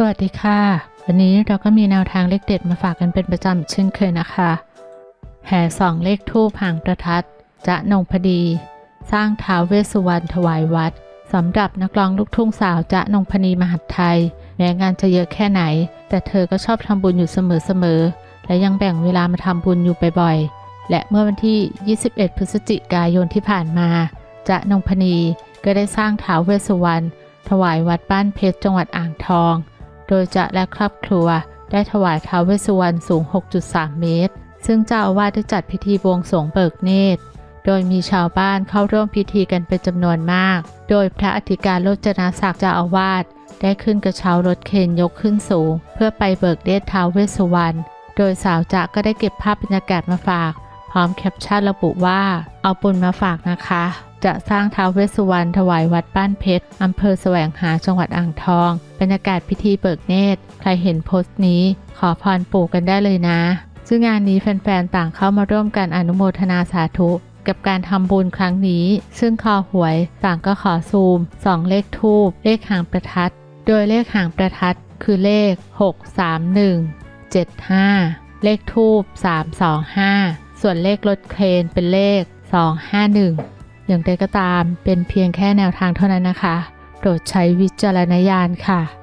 สวัสดีค่ะ วันนี้เราก็มีแนวทางเลขเด็ดมาฝากกันเป็นประจำเช่นเคยนะคะ แห่สองเลขทูปหางประทัด จะนงพดี สร้างท้าวเวสสุวรรณถวายวัดสำหรับนักร้องลูกทุ่งสาวจะนงพนีมหัดไทย แม้งานจะเยอะแค่ไหน แต่เธอก็ชอบทำบุญอยู่เสมอๆ และยังแบ่งเวลามาทำบุญอยู่บ่อยๆ และเมื่อวันที่ 21 พฤศจิกายนที่ผ่านมา จะนงพนีก็ได้สร้างท้าวเวสสุวรรณถวายวัดบ้านเพชรจังหวัดอ่างทอง โดยจะและครอบครัว ได้ถวายท้าวเวสสุวรรณสูง 6.3 เมตร ซึ่งเจ้าอาวาสได้จัดพิธีบวงสรวงเบิกเนตร โดยมีชาวบ้านเข้าร่วมพิธีกันเป็นจำนวนมาก โดยพระอธิการโรจนาศักดิ์เจ้าอาวาสได้ขึ้นกระเช้ารถเคนยกขึ้นสูง เพื่อไปเบิกเนตรท้าวเวสสุวรรณ โดยสาวจะก็ได้เก็บภาพบรรยากาศมาฝาก พร้อมแคปชั่นระบุว่า เอาบุญมาฝากนะคะ จะสร้างท้าวเวสสุวรรณถวายวัดบ้านเพชร อำเภอแสวงหาจังหวัดอ่างทอง บรรยากาศพิธีเบิกเนตร ใครเห็นโพสต์นี้ ขอพรปู่กันได้เลยนะ ซึ่งงานนี้แฟนๆ ต่างเข้ามาร่วมกันอนุโมทนาสาธุ กับการทำบุญครั้งนี้ ซึ่งคอหวยต่างก็ขอซูม 2 เลขทูบเลขหางประทัด โดยเลขหางประทัดคือเลข 631 75 เลขทูบ325 ส่วนเลขรถเครนเป็นเลข 251 อย่างใดก็ตามเป็นเพียงแค่แนวทางเท่านั้นนะคะ โปรดใช้วิจารณญาณค่ะ